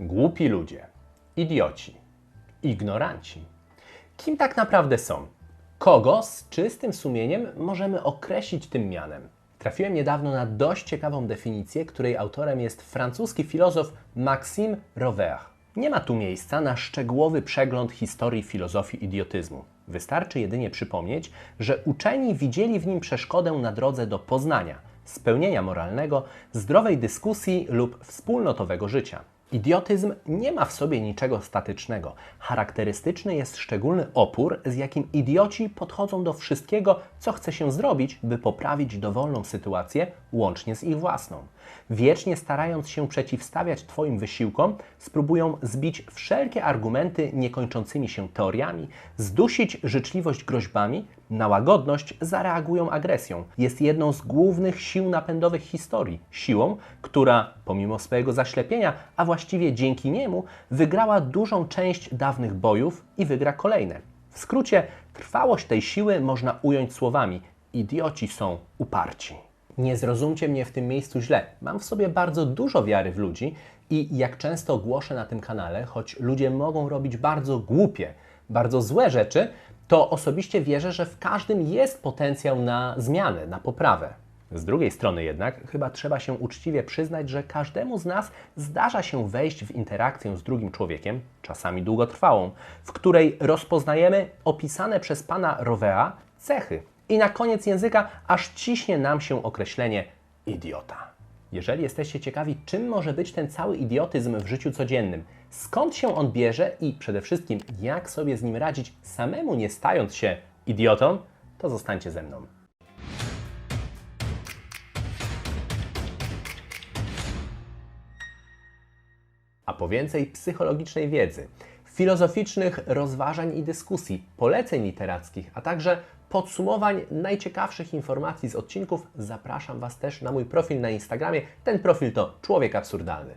Głupi ludzie, idioci, ignoranci. Kim tak naprawdę są? Kogo z czystym sumieniem możemy określić tym mianem? Trafiłem niedawno na dość ciekawą definicję, której autorem jest francuski filozof Maxime Rovert. Nie ma tu miejsca na szczegółowy przegląd historii filozofii idiotyzmu. Wystarczy jedynie przypomnieć, że uczeni widzieli w nim przeszkodę na drodze do poznania, spełnienia moralnego, zdrowej dyskusji lub wspólnotowego życia. Idiotyzm nie ma w sobie niczego statycznego. Charakterystyczny jest szczególny opór, z jakim idioci podchodzą do wszystkiego, co chce się zrobić, by poprawić dowolną sytuację, łącznie z ich własną. Wiecznie starając się przeciwstawiać Twoim wysiłkom, spróbują zbić wszelkie argumenty niekończącymi się teoriami, zdusić życzliwość groźbami, na łagodność zareagują agresją. Jest jedną z głównych sił napędowych historii. Siłą, która pomimo swojego zaślepienia, a właściwie dzięki niemu, wygrała dużą część dawnych bojów i wygra kolejne. W skrócie, trwałość tej siły można ująć słowami: idioci są uparci. Nie zrozumcie mnie w tym miejscu źle. Mam w sobie bardzo dużo wiary w ludzi i jak często głoszę na tym kanale, choć ludzie mogą robić bardzo głupie, bardzo złe rzeczy, to osobiście wierzę, że w każdym jest potencjał na zmianę, na poprawę. Z drugiej strony jednak chyba trzeba się uczciwie przyznać, że każdemu z nas zdarza się wejść w interakcję z drugim człowiekiem, czasami długotrwałą, w której rozpoznajemy opisane przez pana Rovea cechy. I na koniec języka aż ciśnie nam się określenie idiota. Jeżeli jesteście ciekawi, czym może być ten cały idiotyzm w życiu codziennym, skąd się on bierze i przede wszystkim jak sobie z nim radzić, samemu nie stając się idiotą, to zostańcie ze mną. A po więcej psychologicznej wiedzy, filozoficznych rozważań i dyskusji, poleceń literackich, a także podsumowań najciekawszych informacji z odcinków, zapraszam Was też na mój profil na Instagramie. Ten profil to Człowiek Absurdalny.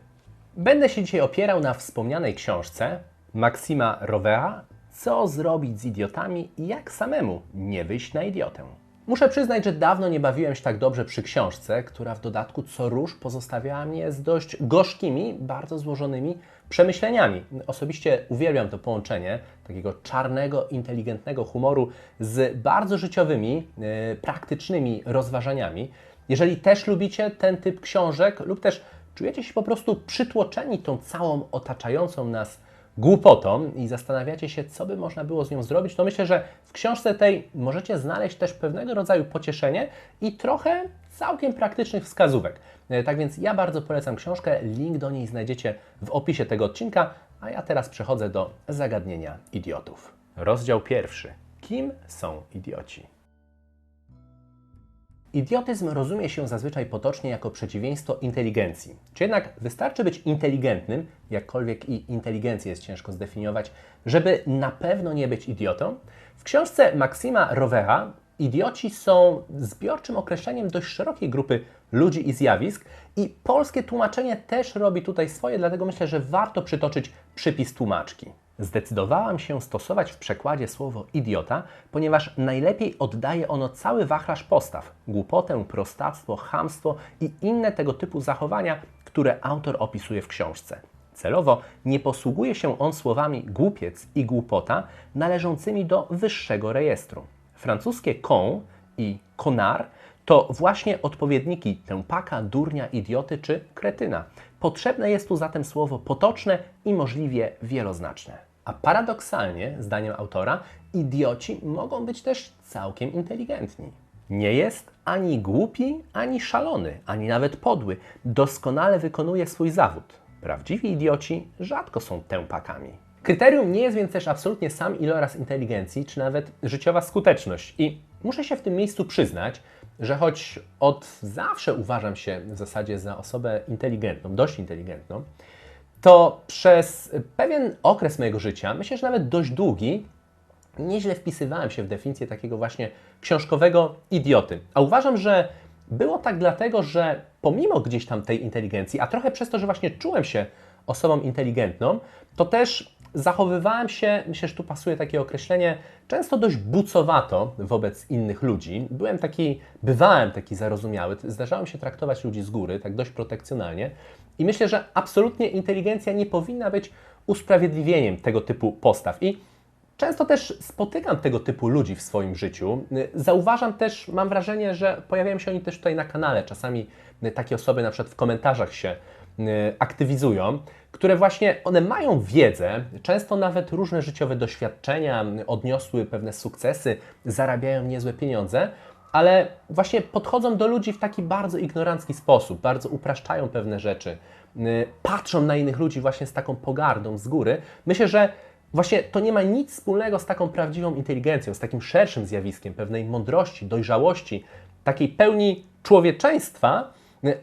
Będę się dzisiaj opierał na wspomnianej książce Maksima Rovera Co zrobić z idiotami i jak samemu nie wyjść na idiotę. Muszę przyznać, że dawno nie bawiłem się tak dobrze przy książce, która w dodatku co róż pozostawiała mnie z dość gorzkimi, bardzo złożonymi przemyśleniami. Osobiście uwielbiam to połączenie takiego czarnego, inteligentnego humoru z bardzo życiowymi, yy, praktycznymi rozważaniami. Jeżeli też lubicie ten typ książek lub też czujecie się po prostu przytłoczeni tą całą otaczającą nas głupotą i zastanawiacie się, co by można było z nią zrobić, to myślę, że w książce tej możecie znaleźć też pewnego rodzaju pocieszenie i trochę całkiem praktycznych wskazówek. E, Tak więc ja bardzo polecam książkę, link do niej znajdziecie w opisie tego odcinka, a ja teraz przechodzę do zagadnienia idiotów. Rozdział pierwszy. Kim są idioci? Idiotyzm rozumie się zazwyczaj potocznie jako przeciwieństwo inteligencji. Czy jednak wystarczy być inteligentnym, jakkolwiek i inteligencję jest ciężko zdefiniować, żeby na pewno nie być idiotą? W książce Maksima Rovera idioci są zbiorczym określeniem dość szerokiej grupy ludzi i zjawisk i polskie tłumaczenie też robi tutaj swoje, dlatego myślę, że warto przytoczyć przypis tłumaczki. Zdecydowałam się stosować w przekładzie słowo idiota, ponieważ najlepiej oddaje ono cały wachlarz postaw głupotę, prostactwo, chamstwo i inne tego typu zachowania, które autor opisuje w książce. Celowo nie posługuje się on słowami głupiec i głupota należącymi do wyższego rejestru. Francuskie con i connard to właśnie odpowiedniki tępaka, durnia, idioty czy kretyna. Potrzebne jest tu zatem słowo potoczne i możliwie wieloznaczne. A paradoksalnie, zdaniem autora, idioci mogą być też całkiem inteligentni. Nie jest ani głupi, ani szalony, ani nawet podły. Doskonale wykonuje swój zawód. Prawdziwi idioci rzadko są tępakami. Kryterium nie jest więc też absolutnie sam iloraz inteligencji, czy nawet życiowa skuteczność. I muszę się w tym miejscu przyznać, że choć od zawsze uważam się w zasadzie za osobę inteligentną, dość inteligentną, to przez pewien okres mojego życia, myślę, że nawet dość długi, nieźle wpisywałem się w definicję takiego właśnie książkowego idioty. A uważam, że było tak dlatego, że pomimo gdzieś tam tej inteligencji, a trochę przez to, że właśnie czułem się osobą inteligentną, to też zachowywałem się, myślę, że tu pasuje takie określenie, często dość bucowato wobec innych ludzi. Byłem taki, bywałem taki zarozumiały, zdarzało mi się traktować ludzi z góry, tak dość protekcjonalnie I myślę, że absolutnie inteligencja nie powinna być usprawiedliwieniem tego typu postaw. I Często też spotykam tego typu ludzi w swoim życiu. Zauważam też, mam wrażenie, że pojawiają się oni też tutaj na kanale. Czasami takie osoby na przykład w komentarzach się aktywizują, które właśnie one mają wiedzę, często nawet różne życiowe doświadczenia, odniosły pewne sukcesy, zarabiają niezłe pieniądze, ale właśnie podchodzą do ludzi w taki bardzo ignorancki sposób, bardzo upraszczają pewne rzeczy, y, patrzą na innych ludzi właśnie z taką pogardą z góry. Myślę, że Właśnie to nie ma nic wspólnego z taką prawdziwą inteligencją, z takim szerszym zjawiskiem pewnej mądrości, dojrzałości, takiej pełni człowieczeństwa,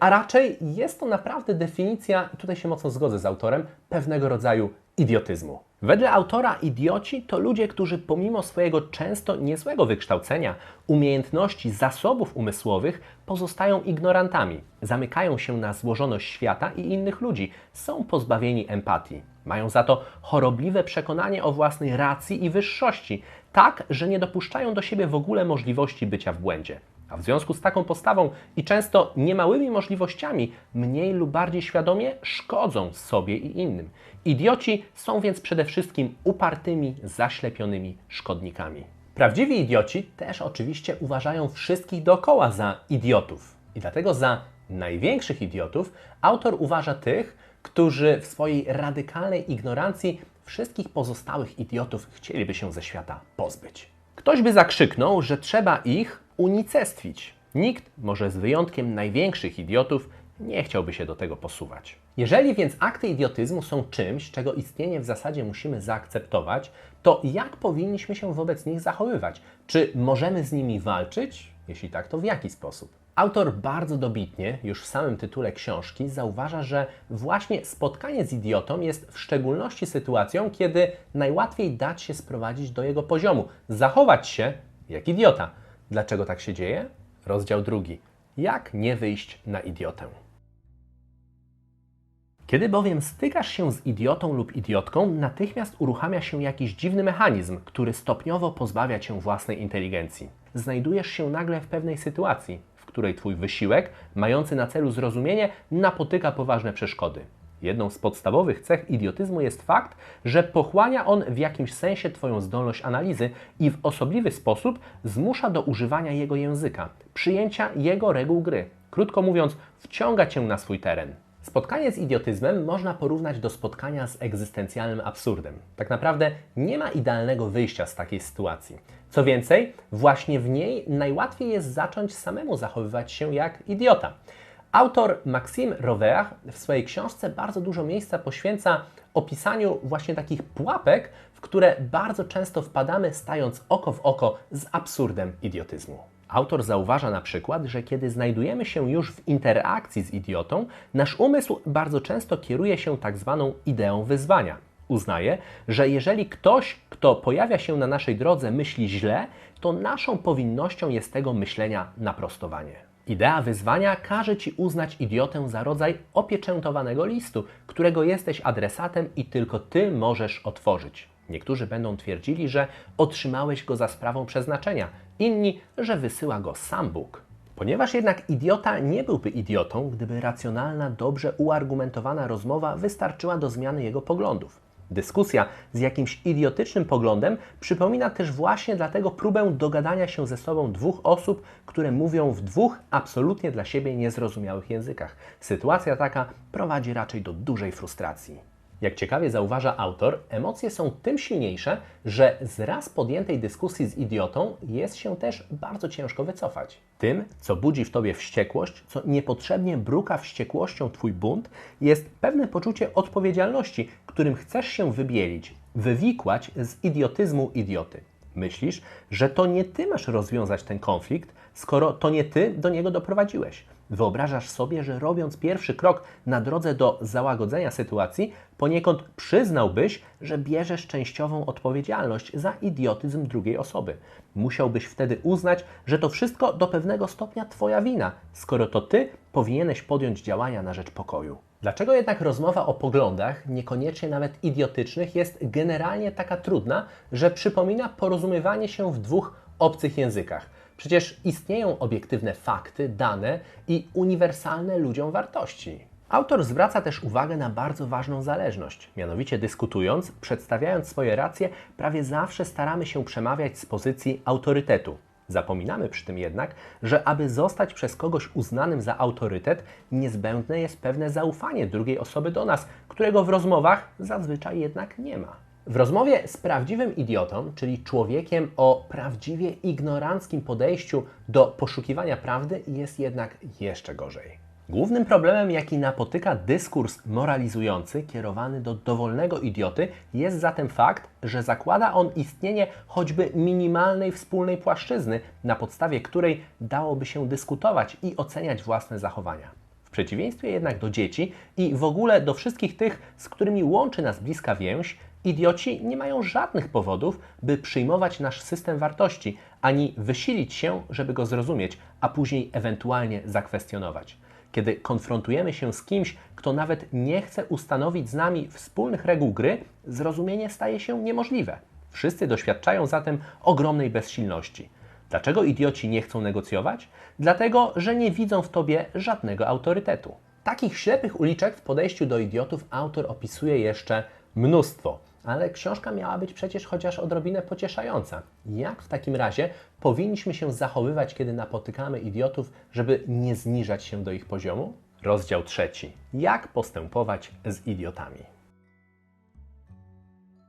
a raczej jest to naprawdę definicja, tutaj się mocno zgodzę z autorem, pewnego rodzaju idiotyzmu. Wedle autora idioci to ludzie, którzy pomimo swojego często niezłego wykształcenia, umiejętności, zasobów umysłowych pozostają ignorantami, zamykają się na złożoność świata i innych ludzi, są pozbawieni empatii. Mają za to chorobliwe przekonanie o własnej racji i wyższości, tak, że nie dopuszczają do siebie w ogóle możliwości bycia w błędzie. A w związku z taką postawą i często niemałymi możliwościami, mniej lub bardziej świadomie szkodzą sobie i innym. Idioci są więc przede wszystkim upartymi, zaślepionymi szkodnikami. Prawdziwi idioci też oczywiście uważają wszystkich dookoła za idiotów. I dlatego za największych idiotów autor uważa tych, którzy w swojej radykalnej ignorancji wszystkich pozostałych idiotów chcieliby się ze świata pozbyć. Ktoś by zakrzyknął, że trzeba ich unicestwić. Nikt, może z wyjątkiem największych idiotów, nie chciałby się do tego posuwać. Jeżeli więc akty idiotyzmu są czymś, czego istnienie w zasadzie musimy zaakceptować, to jak powinniśmy się wobec nich zachowywać? Czy możemy z nimi walczyć? Jeśli tak, to w jaki sposób? Autor bardzo dobitnie, już w samym tytule książki, zauważa, że właśnie spotkanie z idiotą jest w szczególności sytuacją, kiedy najłatwiej dać się sprowadzić do jego poziomu, zachować się jak idiota. Dlaczego tak się dzieje? Rozdział drugi. Jak nie wyjść na idiotę? Kiedy bowiem stykasz się z idiotą lub idiotką, natychmiast uruchamia się jakiś dziwny mechanizm, który stopniowo pozbawia cię własnej inteligencji. Znajdujesz się nagle w pewnej sytuacji, w której twój wysiłek, mający na celu zrozumienie, napotyka poważne przeszkody. Jedną z podstawowych cech idiotyzmu jest fakt, że pochłania on w jakimś sensie Twoją zdolność analizy i w osobliwy sposób zmusza do używania jego języka, przyjęcia jego reguł gry. Krótko mówiąc, wciąga Cię na swój teren. Spotkanie z idiotyzmem można porównać do spotkania z egzystencjalnym absurdem. Tak naprawdę nie ma idealnego wyjścia z takiej sytuacji. Co więcej, właśnie w niej najłatwiej jest zacząć samemu zachowywać się jak idiota. Autor Maxime Rovert w swojej książce bardzo dużo miejsca poświęca opisaniu właśnie takich pułapek, w które bardzo często wpadamy, stając oko w oko z absurdem idiotyzmu. Autor zauważa na przykład, że kiedy znajdujemy się już w interakcji z idiotą, nasz umysł bardzo często kieruje się tak zwaną ideą wyzwania. Uznaje, że jeżeli ktoś, kto pojawia się na naszej drodze, myśli źle, to naszą powinnością jest tego myślenia naprostowanie. Idea wyzwania każe Ci uznać idiotę za rodzaj opieczętowanego listu, którego jesteś adresatem i tylko Ty możesz otworzyć. Niektórzy będą twierdzili, że otrzymałeś go za sprawą przeznaczenia, inni, że wysyła go sam Bóg. Ponieważ jednak idiota nie byłby idiotą, gdyby racjonalna, dobrze uargumentowana rozmowa wystarczyła do zmiany jego poglądów. Dyskusja z jakimś idiotycznym poglądem przypomina też właśnie dlatego próbę dogadania się ze sobą dwóch osób, które mówią w dwóch absolutnie dla siebie niezrozumiałych językach. Sytuacja taka prowadzi raczej do dużej frustracji. Jak ciekawie zauważa autor, emocje są tym silniejsze, że z raz podjętej dyskusji z idiotą jest się też bardzo ciężko wycofać. Tym, co budzi w tobie wściekłość, co niepotrzebnie bruka wściekłością twój bunt, jest pewne poczucie odpowiedzialności, którym chcesz się wybielić, wywikłać z idiotyzmu idioty. Myślisz, że to nie ty masz rozwiązać ten konflikt, skoro to nie ty do niego doprowadziłeś. Wyobrażasz sobie, że robiąc pierwszy krok na drodze do załagodzenia sytuacji, poniekąd przyznałbyś, że bierzesz częściową odpowiedzialność za idiotyzm drugiej osoby. Musiałbyś wtedy uznać, że to wszystko do pewnego stopnia Twoja wina, skoro to Ty powinieneś podjąć działania na rzecz pokoju. Dlaczego jednak rozmowa o poglądach, niekoniecznie nawet idiotycznych, jest generalnie taka trudna, że przypomina porozumiewanie się w dwóch obcych językach? Przecież istnieją obiektywne fakty, dane i uniwersalne ludziom wartości. Autor zwraca też uwagę na bardzo ważną zależność. Mianowicie dyskutując, przedstawiając swoje racje, prawie zawsze staramy się przemawiać z pozycji autorytetu. Zapominamy przy tym jednak, że aby zostać przez kogoś uznanym za autorytet, niezbędne jest pewne zaufanie drugiej osoby do nas, którego w rozmowach zazwyczaj jednak nie ma. W rozmowie z prawdziwym idiotą, czyli człowiekiem o prawdziwie ignoranckim podejściu do poszukiwania prawdy, jest jednak jeszcze gorzej. Głównym problemem, jaki napotyka dyskurs moralizujący kierowany do dowolnego idioty, jest zatem fakt, że zakłada on istnienie choćby minimalnej wspólnej płaszczyzny, na podstawie której dałoby się dyskutować i oceniać własne zachowania. W przeciwieństwie jednak do dzieci i w ogóle do wszystkich tych, z którymi łączy nas bliska więź, idioci nie mają żadnych powodów, by przyjmować nasz system wartości, ani wysilić się, żeby go zrozumieć, a później ewentualnie zakwestionować. Kiedy konfrontujemy się z kimś, kto nawet nie chce ustanowić z nami wspólnych reguł gry, zrozumienie staje się niemożliwe. Wszyscy doświadczają zatem ogromnej bezsilności. Dlaczego idioci nie chcą negocjować? Dlatego, że nie widzą w tobie żadnego autorytetu. Takich ślepych uliczek w podejściu do idiotów autor opisuje jeszcze mnóstwo. Ale książka miała być przecież chociaż odrobinę pocieszająca. Jak w takim razie powinniśmy się zachowywać, kiedy napotykamy idiotów, żeby nie zniżać się do ich poziomu? Rozdział trzeci. Jak postępować z idiotami?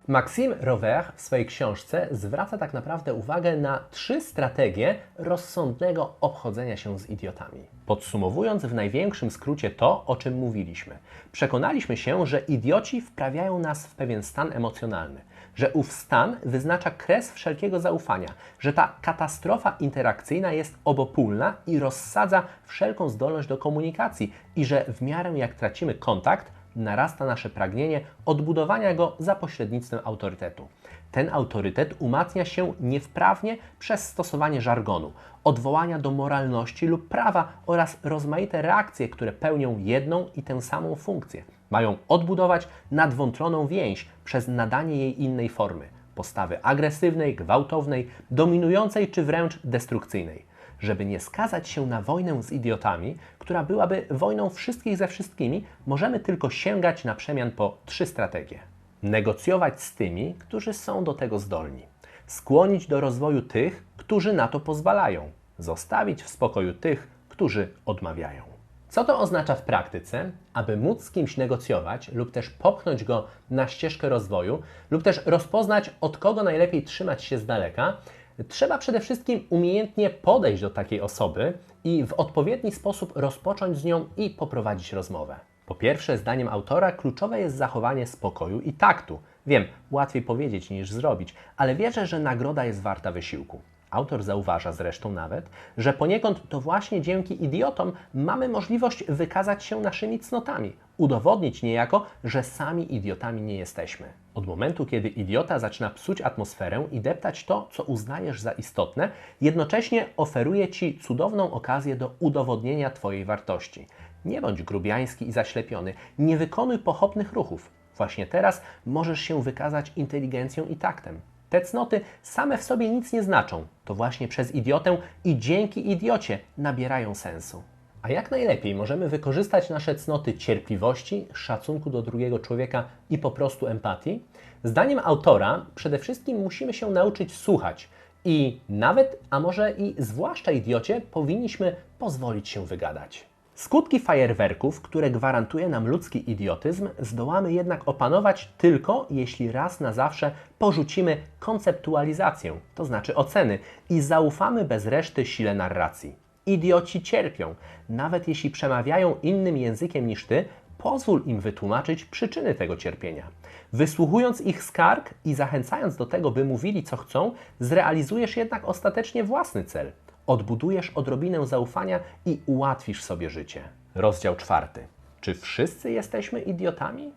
Maxime Rover w swojej książce zwraca tak naprawdę uwagę na trzy strategie rozsądnego obchodzenia się z idiotami. Podsumowując w największym skrócie to, o czym mówiliśmy, przekonaliśmy się, że idioci wprawiają nas w pewien stan emocjonalny, że ów stan wyznacza kres wszelkiego zaufania, że ta katastrofa interakcyjna jest obopólna i rozsadza wszelką zdolność do komunikacji i że w miarę jak tracimy kontakt, narasta nasze pragnienie odbudowania go za pośrednictwem autorytetu. Ten autorytet umacnia się niewprawnie przez stosowanie żargonu, odwołania do moralności lub prawa oraz rozmaite reakcje, które pełnią jedną i tę samą funkcję. Mają odbudować nadwątloną więź przez nadanie jej innej formy postawy agresywnej, gwałtownej, dominującej czy wręcz destrukcyjnej żeby nie skazać się na wojnę z idiotami, która byłaby wojną wszystkich ze wszystkimi, możemy tylko sięgać na przemian po trzy strategie. Negocjować z tymi, którzy są do tego zdolni. Skłonić do rozwoju tych, którzy na to pozwalają. Zostawić w spokoju tych, którzy odmawiają. Co to oznacza w praktyce? Aby móc z kimś negocjować lub też popchnąć go na ścieżkę rozwoju, lub też rozpoznać, od kogo najlepiej trzymać się z daleka, Trzeba przede wszystkim umiejętnie podejść do takiej osoby i w odpowiedni sposób rozpocząć z nią i poprowadzić rozmowę. Po pierwsze, zdaniem autora, kluczowe jest zachowanie spokoju i taktu. Wiem, łatwiej powiedzieć niż zrobić, ale wierzę, że nagroda jest warta wysiłku. Autor zauważa zresztą nawet, że poniekąd to właśnie dzięki idiotom mamy możliwość wykazać się naszymi cnotami, udowodnić niejako, że sami idiotami nie jesteśmy. Od momentu, kiedy idiota zaczyna psuć atmosferę i deptać to, co uznajesz za istotne, jednocześnie oferuje ci cudowną okazję do udowodnienia Twojej wartości. Nie bądź grubiański i zaślepiony, nie wykonuj pochopnych ruchów. Właśnie teraz możesz się wykazać inteligencją i taktem. Te cnoty same w sobie nic nie znaczą. To właśnie przez idiotę i dzięki idiocie nabierają sensu. A jak najlepiej możemy wykorzystać nasze cnoty cierpliwości, szacunku do drugiego człowieka i po prostu empatii? Zdaniem autora, przede wszystkim musimy się nauczyć słuchać i nawet, a może i zwłaszcza idiocie, powinniśmy pozwolić się wygadać. Skutki fajerwerków, które gwarantuje nam ludzki idiotyzm, zdołamy jednak opanować tylko jeśli raz na zawsze porzucimy konceptualizację, to znaczy oceny, i zaufamy bez reszty sile narracji. Idioci cierpią, nawet jeśli przemawiają innym językiem niż ty, pozwól im wytłumaczyć przyczyny tego cierpienia. Wysłuchując ich skarg i zachęcając do tego, by mówili co chcą, zrealizujesz jednak ostatecznie własny cel odbudujesz odrobinę zaufania i ułatwisz sobie życie. Rozdział czwarty. Czy wszyscy jesteśmy idiotami?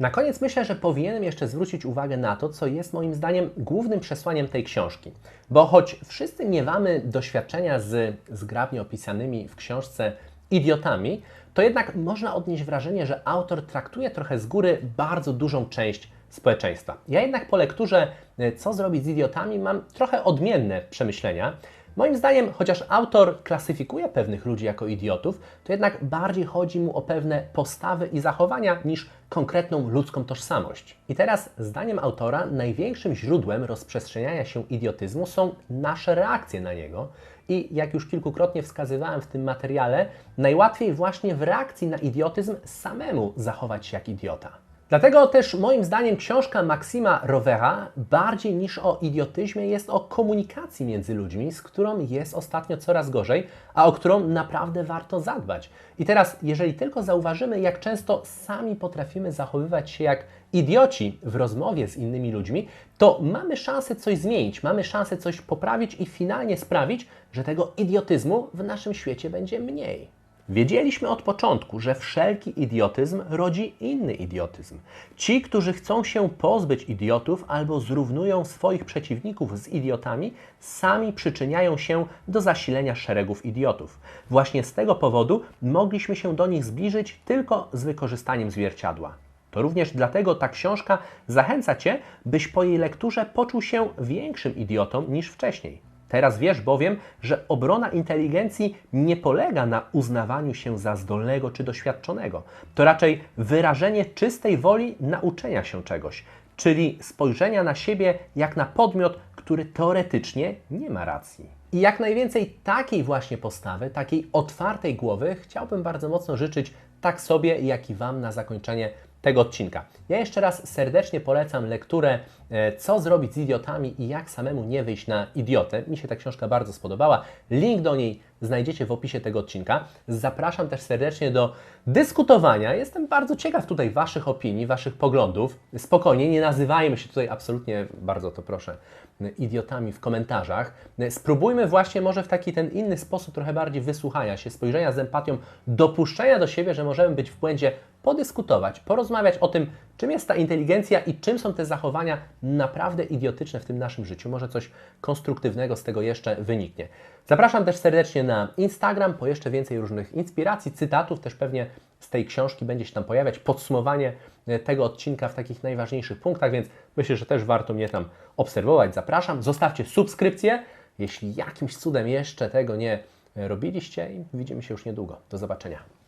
Na koniec myślę, że powinienem jeszcze zwrócić uwagę na to, co jest moim zdaniem głównym przesłaniem tej książki. Bo choć wszyscy miewamy doświadczenia z zgrabnie opisanymi w książce idiotami, to jednak można odnieść wrażenie, że autor traktuje trochę z góry bardzo dużą część społeczeństwa. Ja jednak po lekturze e, Co zrobić z idiotami mam trochę odmienne przemyślenia. Moim zdaniem, chociaż autor klasyfikuje pewnych ludzi jako idiotów, to jednak bardziej chodzi mu o pewne postawy i zachowania niż konkretną ludzką tożsamość. I teraz, zdaniem autora, największym źródłem rozprzestrzeniania się idiotyzmu są nasze reakcje na niego. I jak już kilkukrotnie wskazywałem w tym materiale, najłatwiej właśnie w reakcji na idiotyzm samemu zachować się jak idiota. Dlatego też moim zdaniem książka Maksima Rovera bardziej niż o idiotyzmie jest o komunikacji między ludźmi, z którą jest ostatnio coraz gorzej, a o którą naprawdę warto zadbać. I teraz, jeżeli tylko zauważymy, jak często sami potrafimy zachowywać się jak idioci w rozmowie z innymi ludźmi, to mamy szansę coś zmienić, mamy szansę coś poprawić i finalnie sprawić, że tego idiotyzmu w naszym świecie będzie mniej. Wiedzieliśmy od początku, że wszelki idiotyzm rodzi inny idiotyzm. Ci, którzy chcą się pozbyć idiotów albo zrównują swoich przeciwników z idiotami, sami przyczyniają się do zasilenia szeregów idiotów. Właśnie z tego powodu mogliśmy się do nich zbliżyć tylko z wykorzystaniem zwierciadła. To również dlatego ta książka zachęca Cię, byś po jej lekturze poczuł się większym idiotą niż wcześniej. Teraz wiesz bowiem, że obrona inteligencji nie polega na uznawaniu się za zdolnego czy doświadczonego. To raczej wyrażenie czystej woli nauczenia się czegoś, czyli spojrzenia na siebie jak na podmiot, który teoretycznie nie ma racji. I jak najwięcej takiej właśnie postawy, takiej otwartej głowy chciałbym bardzo mocno życzyć tak sobie, jak i Wam na zakończenie tego odcinka. Ja jeszcze raz serdecznie polecam lekturę e, Co zrobić z idiotami i jak samemu nie wyjść na idiotę. Mi się ta książka bardzo spodobała. Link do niej znajdziecie w opisie tego odcinka. Zapraszam też serdecznie do dyskutowania. Jestem bardzo ciekaw tutaj Waszych opinii, Waszych poglądów. Spokojnie, nie nazywajmy się tutaj absolutnie, bardzo to proszę, idiotami w komentarzach. Spróbujmy właśnie może w taki ten inny sposób, trochę bardziej wysłuchania się, spojrzenia z empatią, dopuszczenia do siebie, że możemy być w błędzie, podyskutować, porozmawiać o tym, czym jest ta inteligencja i czym są te zachowania naprawdę idiotyczne w tym naszym życiu. Może coś konstruktywnego z tego jeszcze wyniknie. Zapraszam też serdecznie na Instagram po jeszcze więcej różnych inspiracji, cytatów, też pewnie z tej książki będzie się tam pojawiać podsumowanie e, tego odcinka w takich najważniejszych punktach, więc myślę, że też warto mnie tam obserwować. Zapraszam, zostawcie subskrypcję, jeśli jakimś cudem jeszcze tego nie robiliście i widzimy się już niedługo. Do zobaczenia.